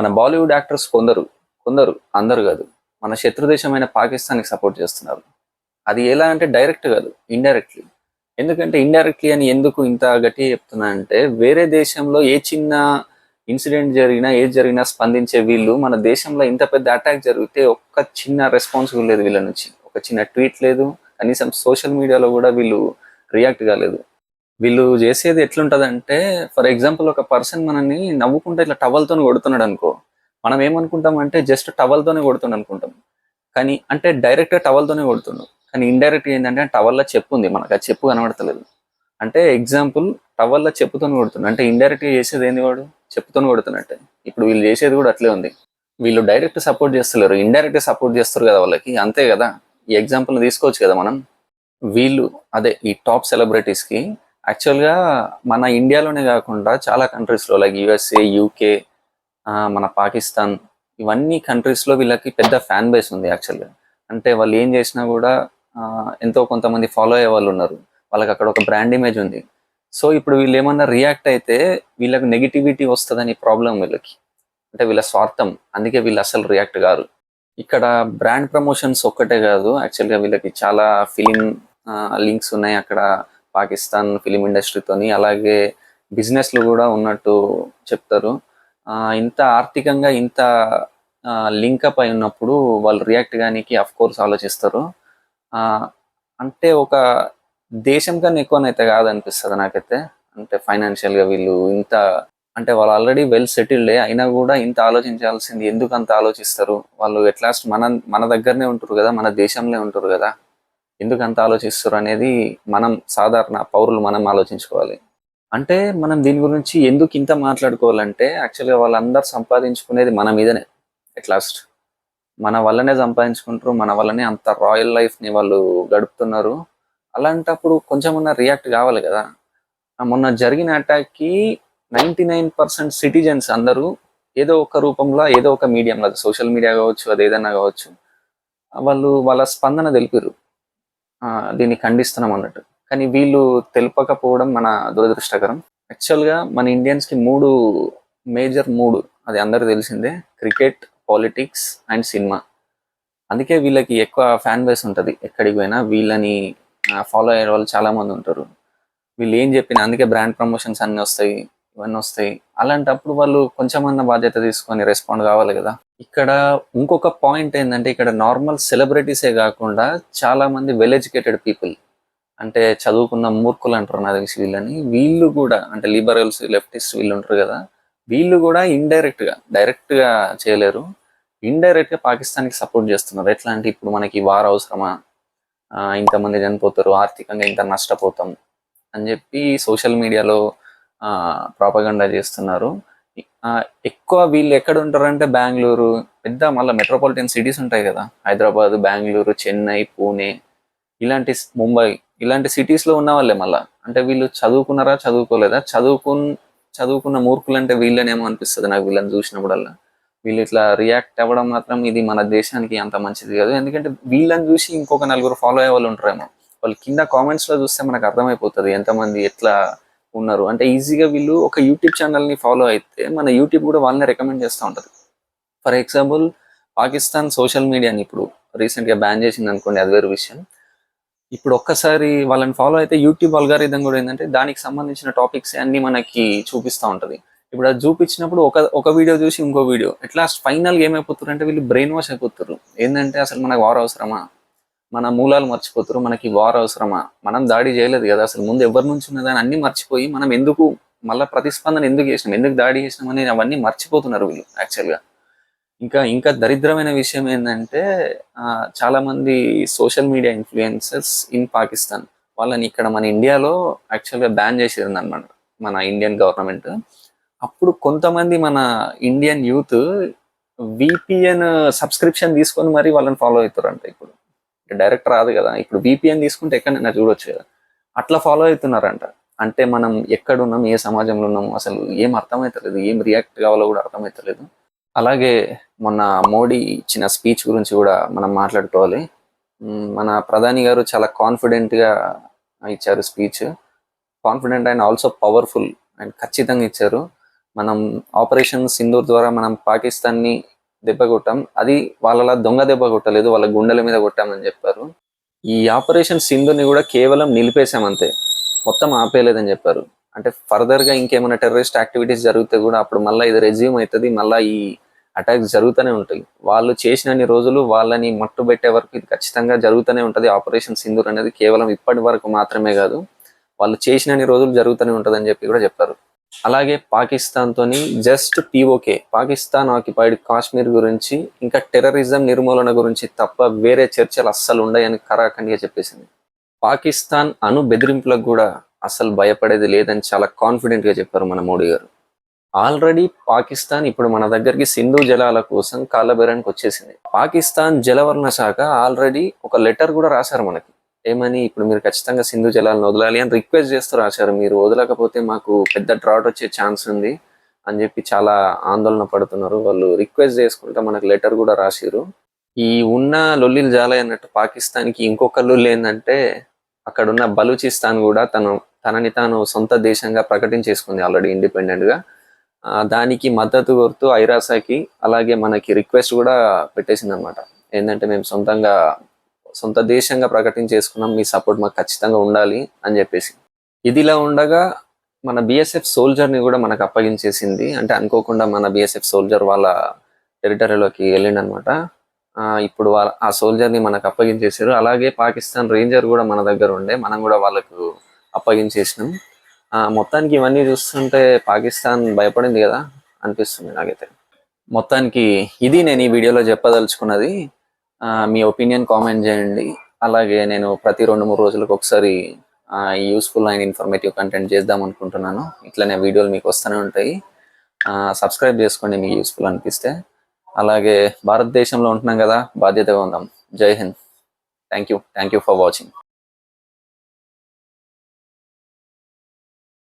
మన బాలీవుడ్ యాక్టర్స్ కొందరు కొందరు అందరు కాదు మన శత్రుదేశమైన పాకిస్తాన్కి సపోర్ట్ చేస్తున్నారు. అది ఎలా అంటే డైరెక్ట్ కాదు ఇండైరెక్ట్లీ ఎందుకంటే ఇండైరెక్ట్లీ అని ఎందుకు ఇంత గట్టిగా చెప్తున్నా అంటే వేరే దేశంలో ఏ చిన్న ఇన్సిడెంట్ జరిగినా ఏది జరిగినా స్పందించే వీళ్ళు మన దేశంలో ఇంత పెద్ద అటాక్ జరిగితే ఒక్క చిన్న రెస్పాన్సిబుల్ లేదు వీళ్ళ నుంచి. ఒక చిన్న ట్వీట్ లేదు కనీసం సోషల్ మీడియాలో కూడా వీళ్ళు రియాక్ట్ కాలేదు. వీళ్ళు చేసేది ఎట్లుంటదంటే ఫర్ ఎగ్జాంపుల్ ఒక పర్సన్ మనల్ని నవ్వుకుంటే ఇట్లా టవల్తో కొడుతున్నాడు అనుకో మనం ఏమనుకుంటాం అంటే జస్ట్ టవల్తోనే కొడుతుండు అనుకుంటాం కానీ అంటే డైరెక్ట్ టవల్తోనే కొడుతుండు. కానీ ఇండైరెక్ట్ ఏంటంటే టవల్లో చెప్పు ఉంది మనకు ఆ చెప్పు కనబడతలేదు. అంటే ఎగ్జాంపుల్ టవల్లో చెప్పుతో కొడుతుండు. అంటే ఇండైరెక్ట్ చేసేది ఏంది వాడు? చెప్పుతో కొడుతున్నట్టే. ఇప్పుడు వీళ్ళు చేసేది కూడా అట్లే ఉంది. వీళ్ళు డైరెక్ట్ సపోర్ట్ చేస్తలేరు. ఇండైరెక్ట్ సపోర్ట్ చేస్తారు కదా వాళ్ళకి అంతే కదా? ఈ ఎగ్జాంపుల్ తీసుకోవచ్చు కదా మనం? వీళ్ళు అదే ఈ టాప్ సెలబ్రిటీస్ యాక్చువల్గా యాక్చువల్గా మన ఇండియాలోనే కాకుండా చాలా కంట్రీస్లో లైక్ యుఎస్ఏ యూకే మన పాకిస్తాన్ ఇవన్నీ కంట్రీస్లో వీళ్ళకి పెద్ద ఫ్యాన్ బేస్ ఉంది యాక్చువల్గా అంటే వాళ్ళు ఏం చేసినా కూడా ఎంతో కొంతమంది ఫాలో అయ్యే వాళ్ళు ఉన్నారు. వాళ్ళకి అక్కడ ఒక బ్రాండ్ ఇమేజ్ ఉంది. సో ఇప్పుడు వీళ్ళు ఏమన్నా రియాక్ట్ అయితే వీళ్ళకి నెగిటివిటీ వస్తుందని ప్రాబ్లం వీళ్ళకి. అంటే వీళ్ళ స్వార్థం అందుకే వీళ్ళు అసలు రియాక్ట్ కారు. ఇక్కడ బ్రాండ్ ప్రమోషన్స్ ఒక్కటే కాదు యాక్చువల్గా వీళ్ళకి చాలా ఫిలిం లింక్స్ ఉన్నాయి అక్కడ. పాకిస్తాన్ ఫిలిం ఇండస్ట్రీతోని అలాగే బిజినెస్లు కూడా ఉన్నట్టు చెప్తారు. ఆ, ఇంత ఆర్థికంగా ఇంత లింకప్ అయి ఉన్నప్పుడు వాళ్ళు రియాక్ట్ కానీకి అఫ్ కోర్స్ ఆలోచిస్తారు. ఆ, అంటే ఒక దేశం కన్నా ఎక్కువనైతే కాదనిపిస్తుంది నాకైతే. అంటే ఫైనాన్షియల్గా గా వీళ్ళు ఇంత అంటే వాళ్ళు ఆల్రెడీ వెల్ సెటిల్డ్ అయినా కూడా ఇంత ఆలోచించాల్సింది ఎందుకు అంత ఆలోచిస్తారు? వాళ్ళు ఎట్లాస్ట్ మన మన దగ్గరనే ఉంటారు కదా మన దేశంలో ఉంటారు కదా. ఎందుకు అంత ఆలోచిస్తారు అనేది మనం సాధారణ పౌరులు మనం ఆలోచించుకోవాలి. అంటే మనం దీని గురించి ఎందుకు ఇంత మాట్లాడుకోవాలంటే యాక్చువల్గా వాళ్ళందరూ సంపాదించుకునేది మన మీదనే ఎట్లాస్ట్ మన వల్లనే సంపాదించుకుంటారు మన వల్లనే అంత రాయల్ లైఫ్ని వాళ్ళు గడుపుతున్నారు. అలాంటప్పుడు కొంచెమన్నా రియాక్ట్ కావాలి కదా. మొన్న జరిగిన అటాక్కి నైంటీ నైన్ పర్సెంట్ సిటిజన్స్ అందరూ ఏదో ఒక రూపంలో ఏదో ఒక మీడియంలో సోషల్ మీడియా కావచ్చు అది ఏదైనా కావచ్చు వాళ్ళు వాళ్ళ స్పందన తెలిపారు. దీన్ని ఖండిస్తున్నాం అన్నట్టు. కానీ వీళ్ళు తెలుపకపోవడం మన దురదృష్టకరం. యాక్చువల్గా మన ఇండియన్స్కి మూడు మేజర్ మూడు అది అందరూ తెలిసిందే క్రికెట్ పాలిటిక్స్ అండ్ సినిమా. అందుకే వీళ్ళకి ఎక్కువ ఫ్యాన్ బేస్ ఉంటుంది ఎక్కడికి పోయినా. వీళ్ళని ఫాలో అయ్యే వాళ్ళు చాలా మంది ఉంటారు. వీళ్ళు ఏం చెప్పినా అందుకే బ్రాండ్ ప్రమోషన్స్ అన్నీ వస్తాయి. ఇవన్నీ వస్తాయి. అలాంటప్పుడు వాళ్ళు కొంచెమన్నా బాధ్యత తీసుకొని రెస్పాండ్ కావాలి కదా. ఇక్కడ ఇంకొక పాయింట్ ఏంటంటే ఇక్కడ నార్మల్ సెలబ్రిటీసే కాకుండా చాలా మంది వెల్ ఎడ్యుకేటెడ్ పీపుల్ అంటే చదువుకున్న మూర్ఖులు అంటారు నా తెలిసి వీళ్ళని. వీళ్ళు కూడా అంటే లిబరల్స్ లెఫ్టిస్ట్ వీళ్ళు ఉంటారు కదా వీళ్ళు కూడా ఇండైరెక్ట్గా డైరెక్ట్గా చేయలేరు. ఇండైరెక్ట్గా పాకిస్తాన్కి సపోర్ట్ చేస్తున్నారు. ఎట్లా అంటే ఇప్పుడు మనకి వార్ అవసరమా? ఇంతమంది చనిపోతారు ఆర్థికంగా ఇంత నష్టపోతాం అని చెప్పి సోషల్ మీడియాలో ప్రాపగండా చేస్తున్నారు. ఆ, ఎక్కువ వీళ్ళు ఎక్కడ ఉంటారంటే బెంగళూరు పెద్ద మళ్ళీ మెట్రోపాలిటన్ సిటీస్ ఉంటాయి కదా. హైదరాబాద్ బెంగళూరు చెన్నై పూణే ఇలాంటి ముంబై ఇలాంటి సిటీస్లో లో ఉన్న వాళ్ళే మళ్ళీ. అంటే వీళ్ళు చదువుకున్నారా చదువుకోలేదా? చదువుకున్ చదువుకున్న మూర్ఖులు అంటే వీళ్ళనేమో అనిపిస్తుంది నాకు వీళ్ళని చూసినప్పుడల్లా. వీళ్ళు ఇట్లా రియాక్ట్ అవ్వడం మాత్రం ఇది మన దేశానికి అంత మంచిది కాదు. ఎందుకంటే వీళ్ళని చూసి ఇంకొక నలుగురు ఫాలో అయ్యే వాళ్ళు ఉంటారేమో. వాళ్ళు కింద కామెంట్స్లో చూస్తే మనకు అర్థమైపోతుంది ఎంతమంది ఎట్లా ఉన్నారు. అంటే ఈజీగా వీళ్ళు ఒక యూట్యూబ్ ఛానల్ని ఫాలో అయితే మన యూట్యూబ్ కూడా వాళ్ళని రికమెండ్ చేస్తూ ఉంటుంది. ఫర్ ఎగ్జాంపుల్ పాకిస్తాన్ సోషల్ మీడియాని ఇప్పుడు రీసెంట్గా బ్యాన్ చేసింది అనుకోండి అది వేరు విషయం. ఇప్పుడు ఒక్కసారి వాళ్ళని ఫాలో అయితే యూట్యూబ్ అల్గారిథం కూడా ఏంటంటే దానికి సంబంధించిన టాపిక్స్ అన్ని మనకి చూపిస్తూ ఉంటది. ఇప్పుడు అది చూపించినప్పుడు ఒక ఒక వీడియో చూసి ఇంకో వీడియో ఎట్లా ఫైనల్గా ఏమైపోతారు అంటే వీళ్ళు బ్రెయిన్ వాష్ అయిపోతారు. ఏంటంటే అసలు మనకు వార్ అవసరమా? మన మూలాలు మర్చిపోతారు మనకి వార్ అవసరమా? మనం దాడి చేయలేదు కదా అసలు ముందు ఎవరి నుంచి ఉన్నదని అన్ని మర్చిపోయి మనం ఎందుకు మళ్ళీ ప్రతిస్పందన ఎందుకు చేసినాం ఎందుకు దాడి చేసినాం అని అవన్నీ మర్చిపోతున్నారు వీళ్ళు యాక్చువల్గా ఇంకా ఇంకా దరిద్రమైన విషయం ఏంటంటే చాలా మంది social media influencers in Pakistan వాళ్ళని ఇక్కడ మన ఇండియాలో యాక్చువల్గా బ్యాన్ చేసేది అనమాట మన ఇండియన్ గవర్నమెంట్ అప్పుడు కొంతమంది మన ఇండియన్ యూత్ విపిఎన్ సబ్స్క్రిప్షన్ తీసుకొని మరి వాళ్ళని ఫాలో అవుతారంట ఇప్పుడు. డైరెక్ట్ రాదు కదా. ఇప్పుడు విపిఎన్ తీసుకుంటే ఎక్కడైనా చూడొచ్చు కదా. అట్లా ఫాలో అవుతున్నారంట. అంటే మనం ఎక్కడున్నాం ఏ సమాజంలో ఉన్నాం అసలు ఏం అర్థమవుతలేదు ఏం రియాక్ట్ కావాలో కూడా అర్థమవుతలేదు అలాగే మొన్న మోడీ ఇచ్చిన స్పీచ్ గురించి కూడా మనం మాట్లాడుకోవాలి. మన ప్రధాని గారు చాలా కాన్ఫిడెంట్గా ఇచ్చారు speech confident and also powerful and ఖచ్చితంగా ఇచ్చారు. మనం ఆపరేషన్ సింధూర్ ద్వారా మనం పాకిస్తాన్ని దెబ్బ కొట్టాం. అది వాళ్ళలా దొంగ దెబ్బ కొట్టలేదు వాళ్ళ గుండెల మీద కొట్టామని చెప్పారు. ఈ ఆపరేషన్ సింధుని కూడా కేవలం నిలిపేశాం అంతే. మొత్తం ఆపేయలేదని చెప్పారు. అంటే ఫర్దర్గా ఇంకేమైనా టెర్రరిస్ట్ యాక్టివిటీస్ జరిగితే కూడా అప్పుడు మళ్ళీ ఇది రెజ్యూమ్ అవుతుంది మళ్ళీ ఈ అటాక్స్ జరుగుతూనే ఉంటాయి. వాళ్ళు చేసినన్ని రోజులు వాళ్ళని మట్టు పెట్టే వరకు ఇది ఖచ్చితంగా జరుగుతూనే ఉంటుంది. ఆపరేషన్ సింధూర్ అనేది కేవలం ఇప్పటి వరకు మాత్రమే కాదు వాళ్ళు చేసినన్ని రోజులు జరుగుతూనే ఉంటుంది అని చెప్పి కూడా చెప్పారు. అలాగే పాకిస్తాన్ తోని just POK Pakistan occupied Kashmir గురించి ఇంకా టెర్రరిజం నిర్మూలన గురించి తప్ప వేరే చర్చలు అస్సలు ఉండయని కరాఖండిగా చెప్పేసింది. పాకిస్తాన్ అణు బెదిరింపులకు కూడా అసలు భయపడేది లేదని చాలా కాన్ఫిడెంట్గా చెప్పారు మన మోడీ గారు. ఆల్రెడీ పాకిస్తాన్ ఇప్పుడు మన దగ్గరికి సింధు జలాల కోసం కాలబేరానికి వచ్చేసింది. పాకిస్తాన్ జలవర్ణ శాఖ ఆల్రెడీ ఒక లెటర్ కూడా రాశారు మనకి. ఏమని ఇప్పుడు మీరు ఖచ్చితంగా సింధు జలాలను వదలాలి అని రిక్వెస్ట్ చేస్తూ రాశారు మీరు వదలకపోతే మాకు పెద్ద డ్రాట్ వచ్చే ఛాన్స్ ఉంది అని చెప్పి చాలా ఆందోళన పడుతున్నారు. వాళ్ళు రిక్వెస్ట్ చేసుకుంటే మనకు లెటర్ కూడా రాసిరు ఈ ఉన్న లొల్లిలు జాలే అన్నట్టు పాకిస్తాన్కి ఇంకొక లొల్లి ఏంటంటే అక్కడ ఉన్న బలూచిస్తాన్ కూడా తను తనని తాను సొంత దేశంగా ప్రకటించేసుకుంది ఆల్రెడీ ఇండిపెండెంట్గా దానికి మద్దతు కోరుతూ ఐరాసాకి అలాగే మనకి రిక్వెస్ట్ కూడా పెట్టేసింది అనమాట ఏంటంటే మేము సొంతంగా సొంత దేశంగా ప్రకటించేసుకున్నాం మీ సపోర్ట్ మాకు ఖచ్చితంగా ఉండాలి అని చెప్పేసి. ఇదిలా ఉండగా మన బిఎస్ఎఫ్ సోల్జర్ని కూడా మనకు అప్పగించేసింది. అంటే అనుకోకుండా మన బిఎస్ఎఫ్ సోల్జర్ వాళ్ళ టెరిటరీలోకి వెళ్ళిండనమాట. ఇప్పుడు వాళ్ళ ఆ సోల్జర్ని మనకు అప్పగించేసారు అలాగే పాకిస్తాన్ రేంజర్ కూడా మన దగ్గర ఉండే. మనం కూడా వాళ్ళకు అప్పగించేసినాం. మొత్తానికి ఇవన్నీ చూస్తుంటే పాకిస్తాన్ భయపడింది కదా అనిపిస్తుంది నాకైతే. మొత్తానికి ఇది నేను ఈ వీడియోలో చెప్పదలుచుకున్నది. మీ ఒపీనియన్ కామెంట్ చేయండి. అలాగే నేను ప్రతి రెండు మూడు రోజులకు ఒకసారి యూస్ఫుల్ అయిన ఇన్ఫర్మేటివ్ కంటెంట్ చేద్దాం అనుకుంటున్నాను. ఇట్లనే వీడియోలు మీకు వస్తూనే ఉంటాయి. సబ్స్క్రైబ్ చేసుకోండి మీకు యూస్ఫుల్ అనిపిస్తే. అలాగే భారతదేశంలో ఉంటున్నాం కదా బాధ్యతగా ఉందాం. Jai Hind. Thank you thank you for watching